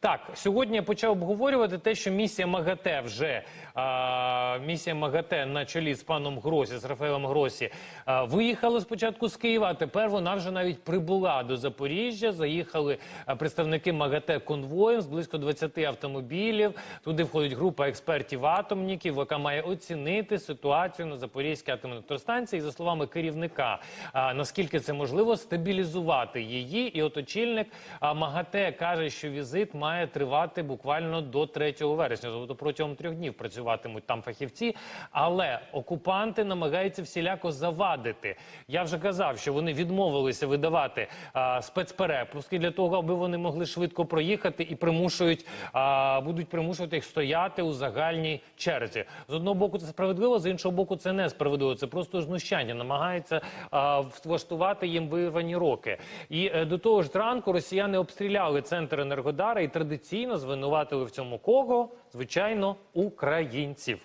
Так, сьогодні почав обговорювати те, що місія МАГАТЕ вже а, місія МАГАТЕ на чолі з паном Гросі, з Рафаелем Гросі, а, виїхала спочатку з Києва, а тепер вона вже навіть прибула до Запоріжжя. Заїхали представники МАГАТЕ конвоєм з близько 20 автомобілів. Туди входить група експертів-атомників, яка має оцінити ситуацію на Запорізькій атомній електростанції. І, за словами керівника, а, наскільки це можливо, стабілізувати її. І от очільник МАГАТЕ каже, що візит має тривати буквально до 3 вересня, тобто протягом трьох днів працюватимуть там фахівці. Але окупанти намагаються всіляко завадити. Я вже казав, що вони відмовилися видавати а, спецперепустки для того, аби вони могли швидко проїхати і примушують а, будуть примушувати їх стояти у загальній черзі. З одного боку, це справедливо, з іншого боку, це не справедливо. Це просто знущання. Намагаються а, влаштувати їм вирвані роки. І е, до того ж, зранку росіяни обстріляли центр Енергодара і традиційно звинуватили в цьому кого? Звичайно, українців.